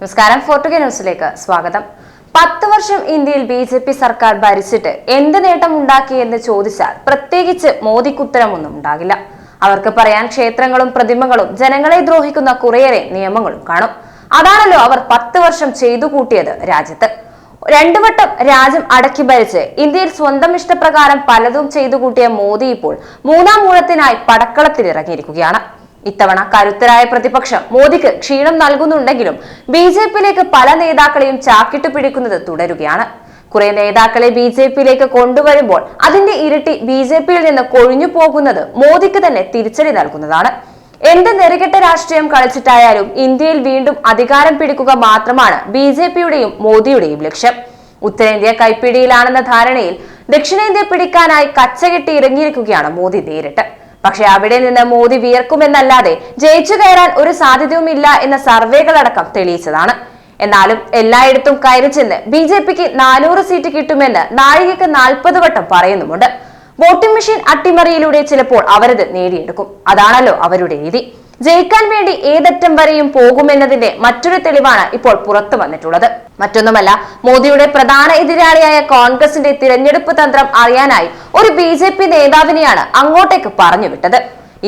നമസ്കാരം. ഫോർട്ടുഗ ന്യൂസിലേക്ക് സ്വാഗതം. പത്ത് വർഷം ഇന്ത്യയിൽ ബി ജെ പി സർക്കാർ ഭരിച്ചിട്ട് എന്ത് നേട്ടം ഉണ്ടാക്കി എന്ന് ചോദിച്ചാൽ പ്രത്യേകിച്ച് മോദിക്കുത്തരമൊന്നും ഉണ്ടാകില്ല. അവർക്ക് പറയാൻ ക്ഷേത്രങ്ങളും പ്രതിമകളും ജനങ്ങളെ ദ്രോഹിക്കുന്ന കുറേയേറെ നിയമങ്ങളും കാണും. അതാണല്ലോ അവർ പത്ത് വർഷം ചെയ്തു കൂട്ടിയത് രാജ്യത്ത്. രണ്ടു വട്ടം രാജ്യം അടക്കി ഭരിച്ച് ഇന്ത്യയിൽ സ്വന്തം ഇഷ്ടപ്രകാരം പലതും ചെയ്തു കൂട്ടിയ മോദി ഇപ്പോൾ മൂന്നാം മൂഴത്തിനായി പടക്കളത്തിലിറങ്ങിയിരിക്കുകയാണ്. ഇത്തവണ കരുത്തരായ പ്രതിപക്ഷം മോദിക്ക് ക്ഷീണം നൽകുന്നുണ്ടെങ്കിലും ബി ജെ പിയിലേക്ക് പല നേതാക്കളെയും ചാക്കിട്ട് പിടിക്കുന്നത് തുടരുകയാണ്. കുറെ നേതാക്കളെ ബി ജെ പിയിലേക്ക് കൊണ്ടുവരുമ്പോൾ അതിന്റെ ഇരട്ടി ബി ജെ പിയിൽ നിന്ന് കൊഴിഞ്ഞു പോകുന്നത് മോദിക്ക് തന്നെ തിരിച്ചടി നൽകുന്നതാണ്. എന്ത് നെറുകെട്ട രാഷ്ട്രീയം കളിച്ചിട്ടായാലും ഇന്ത്യയിൽ വീണ്ടും അധികാരം പിടിക്കുക മാത്രമാണ് ബി ജെ പിയുടെയും മോദിയുടെയും ലക്ഷ്യം. ഉത്തരേന്ത്യ കൈപ്പിടിയിലാണെന്ന ധാരണയിൽ ദക്ഷിണേന്ത്യ പിടിക്കാനായി കച്ചകെട്ടി ഇറങ്ങിയിരിക്കുകയാണ് മോദി നേരിട്ട്. പക്ഷെ അവിടെ നിന്ന് മോദി വിയർക്കുമെന്നല്ലാതെ ജയിച്ചു കയറാൻ ഒരു സാധ്യതയുമില്ല എന്ന സർവേകളടക്കം തെളിയിച്ചതാണ്. എന്നാലും എല്ലായിടത്തും കയറി ചെന്ന് ബി ജെ പിക്ക് നാനൂറ് സീറ്റ് കിട്ടുമെന്ന് നാഴികക്ക് നാൽപ്പത് വട്ടം പറയുന്നുമുണ്ട്. വോട്ടിംഗ് മെഷീൻ അട്ടിമറിയിലൂടെ ചിലപ്പോൾ അവരത് നേടിയെടുക്കും. അതാണല്ലോ അവരുടെ രീതി. ജയിക്കാൻ വേണ്ടി ഏതറ്റം വരെയും പോകുമെന്നതിന്റെ മറ്റൊരു തെളിവാണ് ഇപ്പോൾ പുറത്തു വന്നിട്ടുള്ളത്. മറ്റൊന്നുമല്ല മോദിയുടെ പ്രധാന എതിരാളിയായ കോൺഗ്രസിന്റെ തിരഞ്ഞെടുപ്പ് തന്ത്രം അറിയാനായി ഒരു ബി ജെ പി നേതാവിനെയാണ് അങ്ങോട്ടേക്ക് പറഞ്ഞു വിട്ടത്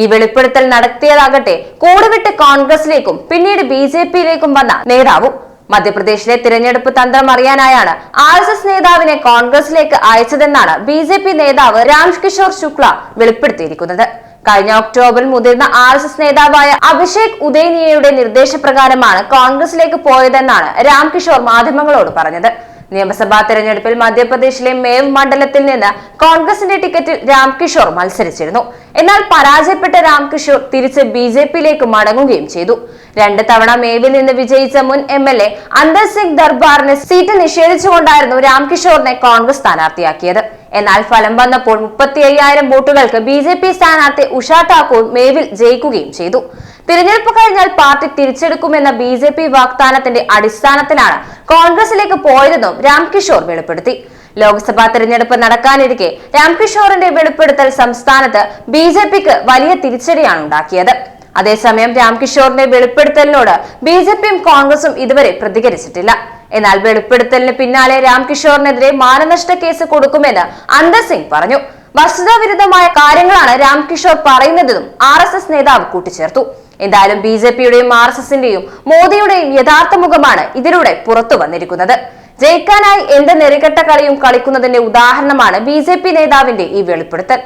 ഈ വെളിപ്പെടുത്തൽ നടത്തിയതാകട്ടെ കൂടുവിട്ട് കോൺഗ്രസിലേക്കും പിന്നീട് ബി ജെ പിയിലേക്കും വന്ന നേതാവും. മധ്യപ്രദേശിലെ തിരഞ്ഞെടുപ്പ് തന്ത്രം അറിയാനായാണ് ആർ എസ് എസ് നേതാവിനെ കോൺഗ്രസിലേക്ക് അയച്ചതെന്നാണ് ബി ജെ പി നേതാവ് രാംകിഷോർ ശുക്ല വെളിപ്പെടുത്തിയിരിക്കുന്നത്. കഴിഞ്ഞ ഒക്ടോബറിൽ മുതിർന്ന ആർ എസ് എസ് നേതാവായ അഭിഷേക് ഉദയനിയയുടെ നിർദ്ദേശപ്രകാരമാണ് കോൺഗ്രസിലേക്ക് പോയതെന്നാണ് രാംകിഷോർ മാധ്യമങ്ങളോട് പറഞ്ഞത്. നിയമസഭാ തെരഞ്ഞെടുപ്പിൽ മധ്യപ്രദേശിലെ മേവ് മണ്ഡലത്തിൽ നിന്ന് കോൺഗ്രസിന്റെ ടിക്കറ്റിൽ രാംകിഷോർ മത്സരിച്ചിരുന്നു. എന്നാൽ പരാജയപ്പെട്ട രാംകിഷോർ തിരിച്ച് ബിജെപിയിലേക്ക് മടങ്ങുകയും ചെയ്തു. രണ്ട് തവണ മേവിൽ നിന്ന് വിജയിച്ച മുൻ M L A Antar Singh ദർബാറിന് seat നിഷേധിച്ചുകൊണ്ടായിരുന്നു രാംകിഷോറിനെ കോൺഗ്രസ് സ്ഥാനാർത്ഥിയാക്കിയത്. എന്നാൽ ഫലം വന്നപ്പോൾ മുപ്പത്തി അയ്യായിരം വോട്ടുകൾക്ക് ബി ജെ പി സ്ഥാനാർത്ഥി ഉഷ ഠാക്കൂർ മേവിൽ ജയിക്കുകയും ചെയ്തു. തിരഞ്ഞെടുപ്പ് കഴിഞ്ഞാൽ പാർട്ടി തിരിച്ചെടുക്കുമെന്ന ബി ജെ പി വാഗ്ദാനത്തിന്റെ അടിസ്ഥാനത്തിലാണ് കോൺഗ്രസിലേക്ക് പോയതെന്നും രാംകിഷോർ വെളിപ്പെടുത്തി. ലോക്സഭാ തെരഞ്ഞെടുപ്പ് നടക്കാനിരിക്കെ രാംകിഷോറിന്റെ വെളിപ്പെടുത്തൽ സംസ്ഥാനത്ത് ബി ജെ പിക്ക് വലിയ തിരിച്ചടിയാണ് ഉണ്ടാക്കിയത്. അതേസമയം രാംകിഷോറിന്റെ വെളിപ്പെടുത്തലിനോട് ബി ജെ പിയും കോൺഗ്രസും ഇതുവരെ പ്രതികരിച്ചിട്ടില്ല. എന്നാൽ വെളിപ്പെടുത്തലിന് പിന്നാലെ രാംകിഷോറിനെതിരെ മാനനഷ്ട കേസ് കൊടുക്കുമെന്ന് അന്തർ സിംഗ് പറഞ്ഞു. വസ്തുതാവിരുദ്ധമായ കാര്യങ്ങളാണ് രാംകിഷോർ പറയുന്നതെന്നും ആർ എസ് എസ് നേതാവ് കൂട്ടിച്ചേർത്തു. എന്തായാലും ബി ജെ പിയുടെയും ആർ എസ് എസിന്റെയും മോദിയുടെയും യഥാർത്ഥ മുഖമാണ് ഇതിലൂടെ പുറത്തു വന്നിരിക്കുന്നത്. ജയിക്കാനായി എന്ത് നെറികെട്ട കളിയും കളിക്കുന്നതിന്റെ ഉദാഹരണമാണ് ബി നേതാവിന്റെ ഈ വെളിപ്പെടുത്തൽ.